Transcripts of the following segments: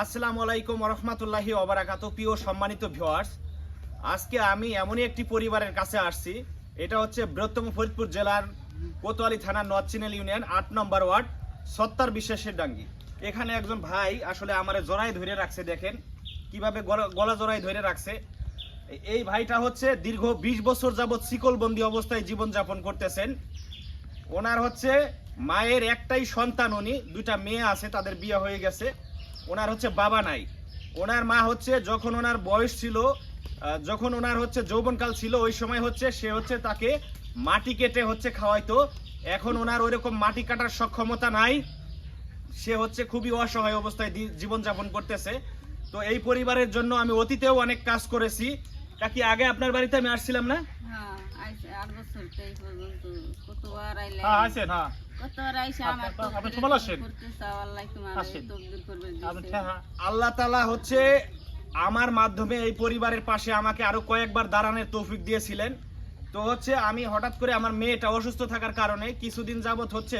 আসসালামু আলাইকুম রহমতুল্লাহি ওবারাকাত প্রিয় সম্মানিত ভিউয়ার্স আজকে আমি এমনই একটি পরিবারের কাছে আসছি। এটা হচ্ছে বৃহত্তম ফরিদপুর জেলার কোতোয়ালি থানার নচিনেল ইউনিয়ন, আট নম্বর ওয়ার্ড, সত্তর বিশ্বাসের ডাঙ্গি। এখানে একজন ভাই আসলে আমারে জড়াই ধরে রাখছে, দেখেন কীভাবে গলা জড়াই ধরে রাখছে। এই ভাইটা হচ্ছে দীর্ঘ বিশ বছর যাবৎ শিকলবন্দি অবস্থায় জীবনযাপন করতেছেন। ওনার হচ্ছে মায়ের একটাই সন্তান, উনি, দুইটা মেয়ে আছে, তাদের বিয়ে হয়ে গেছে। ওনার হচ্ছে বাবা নাই। ওনার মা হচ্ছে যখন ওনার বয়স ছিল যখন ওনার হচ্ছে যৌবনকাল ছিল ওই সময় হচ্ছে সে হচ্ছে তাকে মাটি কেটে হচ্ছে খাওয়াইতো। এখন ওনার ওইরকম মাটি কাটার সক্ষমতা নাই। সে হচ্ছে খুবই অসহায় অবস্থায় জীবনযাপন করতেছে। তো এই পরিবারের জন্য আমি অতীতেও অনেক কাজ করেছি। কাকি আগে আপনার বাড়িতে আমি আসছিলাম না? হ্যাঁ আইসে আট বছর কতবার আইলে? হ্যাঁ আছেন হ্যাঁ। আল্লাহ আপনি দিছে। হ্যাঁ আল্লাহ তালা হচ্ছে আমার মাধ্যমে এই পরিবারের পাশে আমাকে আরও কয়েকবার দাঁড়ানোর তৌফিক দিয়েছিলেন। তো হচ্ছে আমি হঠাৎ করে আমার মেয়েটা অসুস্থ থাকার কারণে কিছুদিন যাবত হচ্ছে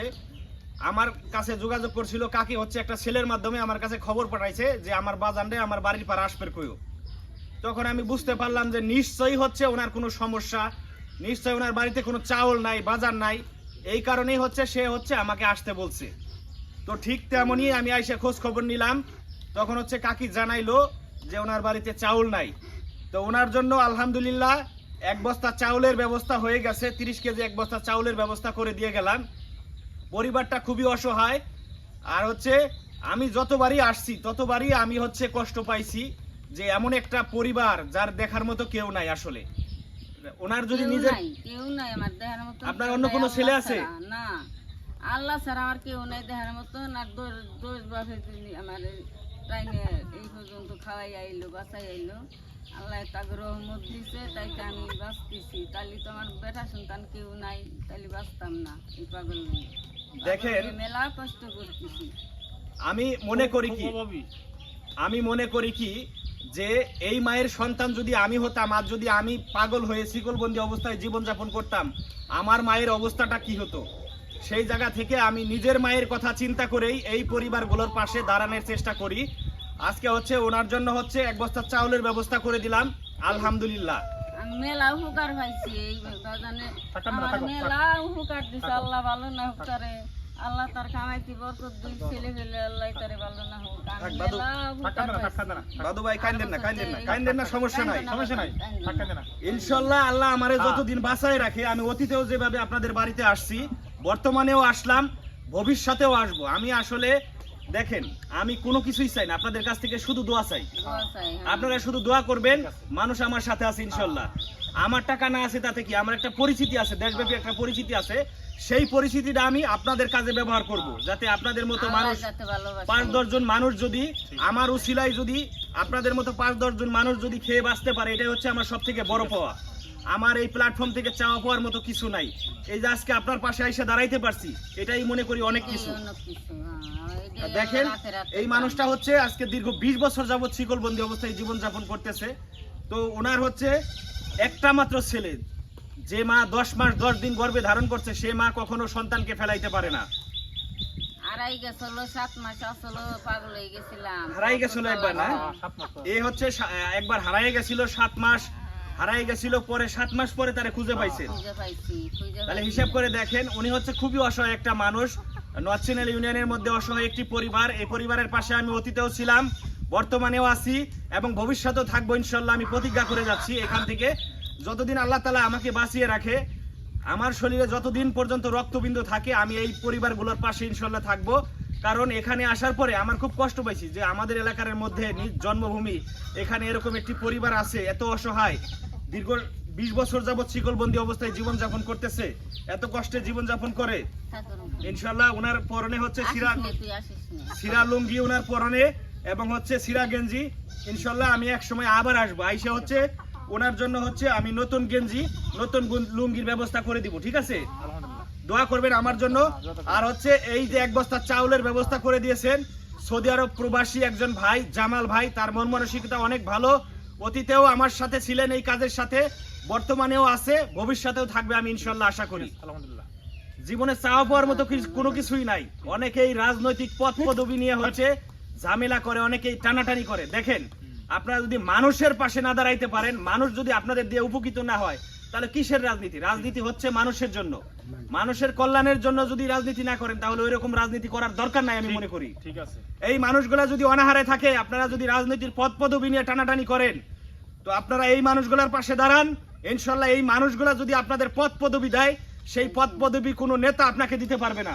আমার কাছে যোগাযোগ করছিল কাকি হচ্ছে একটা ছেলের মাধ্যমে আমার কাছে খবর পাঠাইছে যে আমার বাজানরে আমার বাড়ির পার আসপের কইও। তখন আমি বুঝতে পারলাম যে নিশ্চয়ই হচ্ছে ওনার কোনো সমস্যা নিশ্চয়ই ওনার বাড়িতে কোনো চাউল নাই বাজার নাই। এই কারণেই হচ্ছে সে হচ্ছে আমাকে আসতে বলছে। তো ঠিক তেমনই আমি আইসা খোঁজ খবর নিলাম। তখন হচ্ছে কাকি জানাইলো যে ওনার বাড়িতে চাউল নাই। তো ওনার জন্য আলহামদুলিল্লাহ এক বস্তা চাউলের ব্যবস্থা হয়ে গেছে। তিরিশ কেজি এক বস্তা চাউলের ব্যবস্থা করে দিয়ে গেলাম। পরিবারটা খুবই অসহায়। আর হচ্ছে আমি যতবারই আসছি, ততবারই আমি হচ্ছে কষ্ট পাইছি যে এমন একটা পরিবার যার দেখার মতো কেউ নাই আসলে। ওনার যদি কেউ নিজের কেউ নাই আমার দেহার মতো আপনার অন্য কোনো আল্লাহ ছেলে আছে? ছাড়া। না। আল্লাহ ছাড়া আমার কেউ নাই দেহার মতো আর দোষ দোষ বাপে আমার টাইমে এই পর্যন্ত খাওয়াই আইলো বাঁচাই আইলো। আল্লাহ তাকে রহমত দিছে তাই আমি বাঁচতেছি। তাহলে তো আমার বেটা সন্তান কেউ নাই তাহলে বাঁচতাম না এই পাগল দেখেন মেলা কষ্ট করতেছি। আমি মনে করি কি? আমি মনে করি কি? যে এই মায়ের সন্তান যদি আমি হতাম আর যদি আমি পাগল হয়ে শিকলবন্দি অবস্থায় জীবনযাপন করতাম আমার মায়ের অবস্থাটা কি হতো? সেই জায়গা থেকে আমি নিজের মায়ের কথা চিন্তা করেই এই পরিবারগুলোর পাশে দাঁড়ানোর চেষ্টা করি। আজকে হচ্ছে ওনার জন্য হচ্ছে এক বস্তা চাউলের ব্যবস্থা করে দিলাম। আলহামদুলিল্লাহ। মেলা উপকার পাইছি এই মেলা উপকার দিছে আল্লাহ ভালো না আল্লাহ তার কামাইতি বরকত দুই ছেলে ফেলে আল্লাহ তারে ভালো না হোক। আমি দাদু, ভাই কান্দেন না কান্দেন না কান্দেন না সমস্যা নাই সমস্যা নাই। ইনশাল্লাহ আল্লাহ আমারে। যতদিন বাঁচায় রাখে আমি অতীতেও যেভাবে আপনাদের বাড়িতে আসছি বর্তমানেও আসলাম ভবিষ্যতেও আসব। আমি আসলে দেখেন আমি কোনো কিছুই চাই না। আপনাদের কাছ থেকে শুধু দোয়া চাই। হ্যাঁ। আপনারা শুধু দোয়া করবেন মানুষ আমার সাথে আছে ইনশাল্লাহ। আমার টাকা না আছে তাতে কি? আমার একটা পরিচিতি আছে দেশব্যাপী একটা পরিচিতি আছে। সেই পরিচিতিটা আমি আপনাদের কাজে ব্যবহার করব যাতে আপনাদের মতো মানুষ। পাঁচ দশজন মানুষ যদি আমার উসিলায় যদি আপনাদের মতো পাঁচ দশজন মানুষ যদি খেয়ে বাঁচতে পারে এটাই হচ্ছে আমার সব থেকে বড় পাওয়া। আমার এই প্ল্যাটফর্ম থেকে চাওয়া পাওয়ার মতো কিছু নাই। এই যে আজকে আপনার পাশে এসে দাঁড়াইতে পারছি এটাই মনে করি অনেক কিছু। হ্যাঁ, দেখেন এই মানুষটা হচ্ছে আজকে দীর্ঘ বিশ বছর যাবৎ শিকলবন্দি অবস্থায় জীবনযাপন করতেছে। তো ওনার হচ্ছে একটা মাত্র ছেলে। যে মা দশ মাস দশ দিন গর্ভে ধারণ করছে সে মা কখনো সন্তানকে ফেলাইতে পারে না। হারাই গেছিল সাত মাস আসলো পাগল হয়ে গেছিলাম। হারাই গেছিল একবার না? এ হচ্ছে একবার হারাই গেছিল সাত মাস হারাই গেছিল পরে সাত মাস পরে তারে খুঁজে পাইছেন। পাইছি তাহলে হিসাব করে দেখেন উনি হচ্ছে খুবই অসহায় একটা মানুষ। নচিনেল ইউনিয়নের মধ্যে অসহায় একটি পরিবার। এই পরিবারের পাশে আমি অতীতেও ছিলাম বর্তমানেও আছি এবং ভবিষ্যতেও থাকব ইনশাল্লাহ আমি প্রতিজ্ঞা করে যাচ্ছি এখান থেকে। যতদিন আল্লাহ তালা আমাকে বাঁচিয়ে রাখে আমার শরীরে যতদিন পর্যন্ত রক্তবিন্দু থাকে আমি এই পরিবারগুলোর পাশে ইনশাল্লাহ থাকব। কারণ এখানে আসার পরে আমার খুব কষ্ট পাইছি যে আমাদের এলাকার মধ্যে নিজ জন্মভূমি এখানে এরকম একটি পরিবার আছে এত অসহায়। দীর্ঘ বিশ বছর যাবৎ শিকলবন্দি অবস্থায় জীবনযাপন করতেছে এত কষ্টে জীবনযাপন করে। ইনশাল্লাহ ওনার পরনে হচ্ছে সিরা। সিরা লুঙ্গি ওনার পরনে এবং হচ্ছে সিরা গেঞ্জি। ইনশাল্লাহ আমি এক সময় আবার আসব। আইসা হচ্ছে ওনার জন্য হচ্ছে আমি নতুন গেঞ্জি নতুন লুঙ্গির ব্যবস্থা করে দিব ঠিক আছে? দোয়া করবেন আমার জন্য। আর হচ্ছে এই যে এক বস্তা চাউলের ব্যবস্থা করে দিয়েছেন সৌদি আরব প্রবাসী একজন ভাই জামাল ভাই তার মন মানসিকতা অনেক ভালো। অতীতেও আমার সাথে ছিলেন এই কাজের সাথে বর্তমানেও আছে ভবিষ্যতেও থাকবে আমি ইনশাল্লাহ আশা করি। আলহামদুলিল্লাহ। জীবনে চাওয়া পাওয়ার মতো কোনো কিছুই নাই। অনেকেই রাজনৈতিক পথ পদবি নিয়ে হচ্ছে ঝামেলা করে অনেকেই টানাটানি করে। দেখেন আপনারা যদি মানুষের পাশে না দাঁড়াইতে পারেন মানুষ যদি আপনাদের দিয়ে উপকৃত না হয় তাহলে কিসের রাজনীতি? রাজনীতি হচ্ছে মানুষের জন্য। মানুষের কল্যাণের জন্য যদি রাজনীতি না করেন তাহলে ওই রকম রাজনীতি করার দরকার নাই আমি মনে করি। ঠিক আছে। এই মানুষগুলা যদি অনাহারে থাকে আপনারা যদি রাজনীতির পদ পদবি নিয়ে টানাটানি করেন তো আপনারা এই মানুষগুলোর পাশে দাঁড়ান। ইনশাল্লাহ এই মানুষগুলা যদি আপনাদের পদ পদবি দেয় সেই পদ পদবি কোনো নেতা আপনাকে দিতে পারবে না।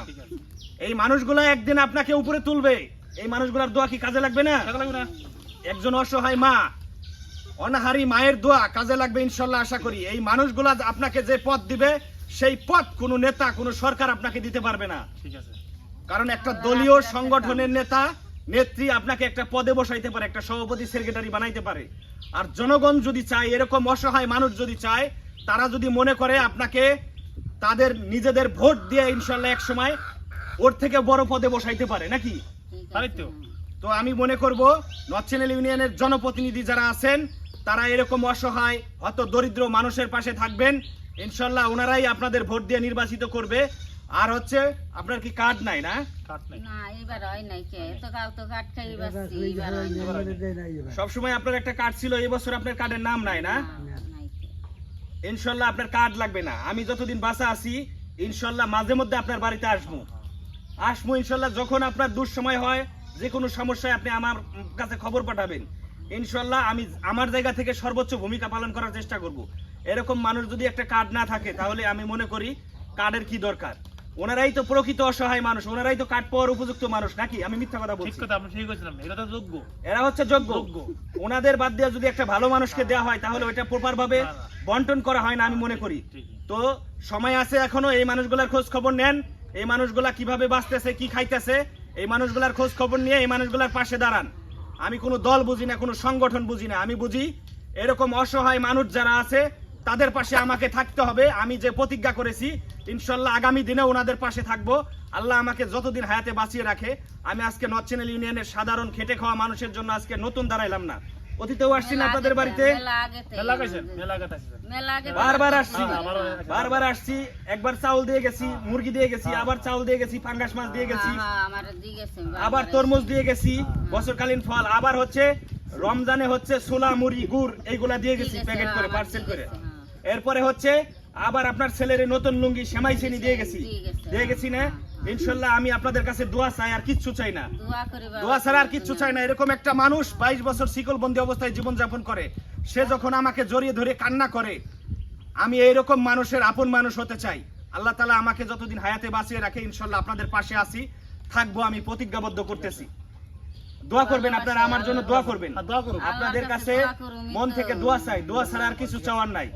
এই মানুষগুলা একদিন আপনাকে উপরে তুলবে। এই মানুষগুলার দোয়া কি কাজে লাগবে না। একজন অসহায় মা অনাহারি মায়ের দোয়া কাজে লাগবে ইনশাল্লাহ আশা করি। এই মানুষগুলা আপনাকে যে পথ দিবে সেই পথ কোনো নেতা কোনো সরকার আপনাকে দিতে পারবে না। ঠিক আছে। কারণ একটা দলীয় সংগঠনের নেতা নেত্রী আপনাকে একটা পদে বসাইতে পারে একটা সভাপতি সেক্রেটারি বানাইতে পারে। আর জনগণ যদি চায় এরকম অসহায় মানুষ যদি চায় তারা যদি মনে করে আপনাকে তাদের নিজেদের ভোট দিয়ে ইনশাল্লাহ এক সময় ওর থেকে বড় পদে বসাইতে পারে নাকি? তাই তো। তো আমি মনে করব নর্থ চ্যানেল ইউনিয়নের জনপ্রতিনিধি যারা আছেন তারা এরকম অসহায় অত দরিদ্র মানুষের পাশে থাকবেন ইনশাল্লাহ ওনারাই আপনাদের ভোট দিয়ে নির্বাচিত করবে। আর হচ্ছে আপনার কি কার্ড নাই না? কাট নাই। না এবার নাই কে? তো কাল তো কাট খাই বাসছি এবার নাই। সবসময় আপনার একটা কার্ড ছিল এই বছর আপনার কার্ডের নাম নাই না। ইনশাল্লাহ আপনার কার্ড লাগবে না। আমি যতদিন বাসা আছি ইনশাল্লাহ মাঝে মধ্যে আপনার বাড়িতে আসব। আসব ইনশাল্লাহ যখন আপনার দুঃসময় হয় যে কোনো সমস্যায় আপনি আমার কাছে খবর পাঠাবেন। ইনশাল্লাহ আমি আমার জায়গা থেকে সর্বোচ্চ ভূমিকা পালন করার চেষ্টা করব। এরকম মানুষ যদি একটা কার্ড না থাকে তাহলে আমি মনে করি কার্ডের কি দরকার? ওনারাই তো প্রকৃত অসহায় মানুষ ওনারাই তো কার্ড পাওয়ার উপযুক্ত মানুষ নাকি? আমি মিথ্যা কথা বলছি। কথা আপনি ঠিক করেছিলাম এটা তো যোগ্য। এরা হচ্ছে যোগ্য। যোগ্য। ওনাদের বাদ দিয়ে যদি একটা ভালো মানুষকে দেওয়া হয় তাহলে ওইটা প্রপার ভাবে। বন্টন করা হয় না আমি মনে করি। তো সময় আছে এখনও এই মানুষগুলার খোঁজ খবর নেন। এই মানুষগুলা কীভাবে বাঁচতেছে কি খাইতেছে এই মানুষগুলার খোঁজ খবর নিয়ে এই মানুষগুলার পাশে দাঁড়ান। আমি কোনো দল বুঝি না, কোনো সংগঠন বুঝি না। আমি বুঝি এরকম অসহায় মানুষ যারা আছে, তাদের পাশে আমাকে থাকতে হবে। আমি যে প্রতিজ্ঞা করেছি, ইনশাল্লাহ আগামী দিনে ওনাদের পাশে থাকব। আল্লাহ আমাকে যতদিন হায়াতে বাঁচিয়ে রাখে। আমি আজকে নর্থ চ্যানেল ইউনিয়নের সাধারণ খেটে খাওয়া মানুষের জন্য আজকে নতুন দাঁড়াইলাম না। অতীতেও আসছি না আপনাদের বাড়িতে। বারবার আসছি। বারবার আসছি একবার চাউল দিয়ে গেছি মুরগি দিয়ে গেছি আবার চাউল দিয়ে গেছি পাঙ্গাস মাছ দিয়ে গেছি হ্যাঁ, হ্যাঁ, আমার দিয়ে গেছে, আবার তরমুজ দিয়ে গেছি বছরকালীন ফল আবার হচ্ছে রমজানে হচ্ছে ছোলা মুড়ি গুড় এইগুলা দিয়ে গেছি প্যাকেট করে পার্সেল করে। হ্যাঁ। এরপরে হচ্ছে আবার আপনার ছেলের নতুন লুঙ্গি সেমাই চিনি দিয়ে গেছি দিয়ে গেছি না? হ্যাঁ। ইনশাল্লাহ আমি আপনাদের কাছে দোয়া চাই আর কিচ্ছু চাই না। দোয়া ছাড়া আর কিচ্ছু চাই না। এরকম একটা মানুষ বাইশ বছর শিকলবন্দি অবস্থায় জীবনযাপন করে সে যখন আমাকে জড়িয়ে ধরে কান্না করে আমি এইরকম মানুষের আপন মানুষ হতে চাই। আল্লাহ তালা আমাকে যতদিন হায়াতে বাঁচিয়ে রাখে ইনশাল্লাহ আপনাদের পাশে আসি থাকব আমি প্রতিজ্ঞাবদ্ধ করতেছি। দোয়া করবেন আপনারা আমার জন্য দোয়া করবেন। আর দোয়া করুন। আপনাদের কাছে মন থেকে দোয়া চাই। দোয়া ছাড়া আর কিছু চাওয়ার নাই।